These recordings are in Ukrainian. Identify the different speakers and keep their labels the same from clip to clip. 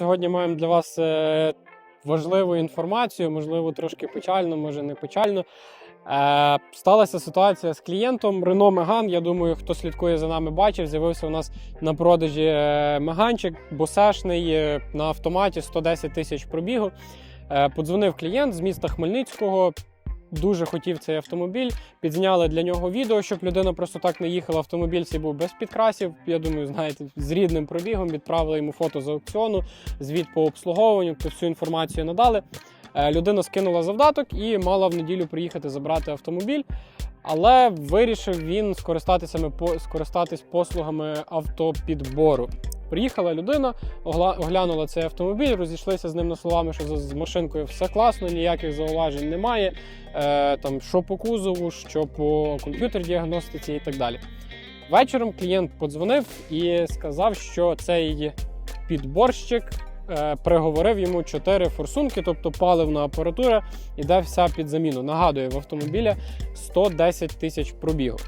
Speaker 1: сьогодні маємо для вас е, важливу інформацію, можливо, трошки печально, може не печально. Е, сталася ситуація з клієнтом Renault Megane. Я думаю, хто слідкує за нами, бачив. З'явився у нас на продажі е, Меганчик босешний на автоматі 110 тисяч пробігу. Подзвонив клієнт з міста Хмельницького. Дуже хотів цей автомобіль. Підзняли для нього відео, щоб людина просто так не їхала. Автомобіль цей був без підкрасів. Я думаю, знаєте, з рідним пробігом. Відправили йому фото з аукціону, звіт по обслуговуванню, то всю інформацію надали. Е, Людина скинула завдаток і мала в неділю приїхати забрати автомобіль. Але вирішив він скористатися, скористатись послугами автопідбору. Приїхала людина, оглянула цей автомобіль, розійшлися з ним на словами, що з- машинкою все класно, ніяких зауважень немає. Е, там, що по кузову, що по комп'ютер-діагностиці і так далі. Вечором клієнт подзвонив і сказав, що цей підборщик е, приговорив йому 4 форсунки, тобто паливна апаратура, іде вся під заміну. Нагадую, в автомобіля 110 тисяч пробігу.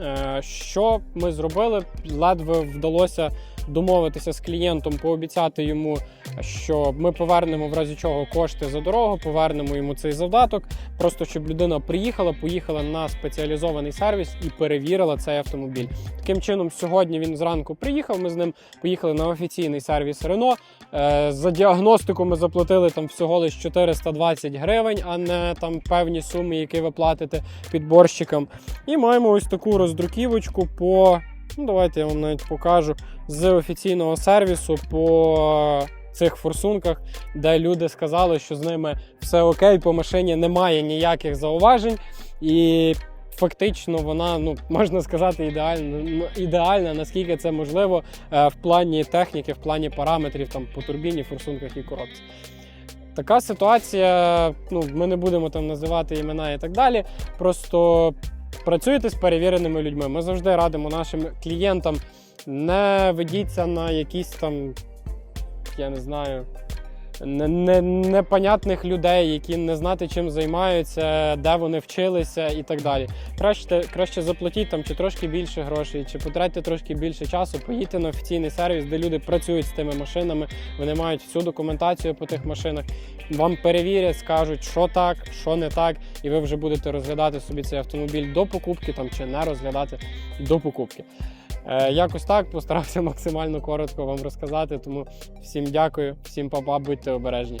Speaker 1: Е, Що ми зробили? Ледве вдалося домовитися з клієнтом, пообіцяти йому, що ми повернемо в разі чого кошти за дорогу, повернемо йому цей завдаток. Просто щоб людина приїхала, поїхала на спеціалізований сервіс і перевірила цей автомобіль. Таким чином, сьогодні він зранку приїхав. Ми з ним поїхали на офіційний сервіс Рено. Е, За діагностику ми заплатили там всього лише 420 гривень, а не там певні суми, які ви платите підборщикам. І маємо ось таку роздруківочку по. Ну, давайте я вам навіть покажу з офіційного сервісу по цих форсунках, де люди сказали, що з ними все окей, по машині немає ніяких зауважень. І фактично вона, ну можна сказати, ідеальна, ну, ідеальна, наскільки це можливо е, в плані техніки, в плані параметрів там по турбіні, форсунках і коробці. Така ситуація, ну ми не будемо там називати імена і так далі. Просто працюйте з перевіреними людьми. Ми завжди радимо нашим клієнтам не ведіться на якісь там, я не знаю, не, не, непонятних людей, які не знати, чим займаються, де вони вчилися і так далі. Краще, краще заплатіть там чи трошки більше грошей, чи потратьте трошки більше часу, поїдьте на офіційний сервіс, де люди працюють з тими машинами, вони мають всю документацію по тих машинах. Вам перевірять, скажуть, що так, що не так, і ви вже будете розглядати собі цей автомобіль до покупки там чи не розглядати до покупки. Е, якось так постарався максимально коротко вам розказати. Тому всім дякую, всім па-па, будьте обережні.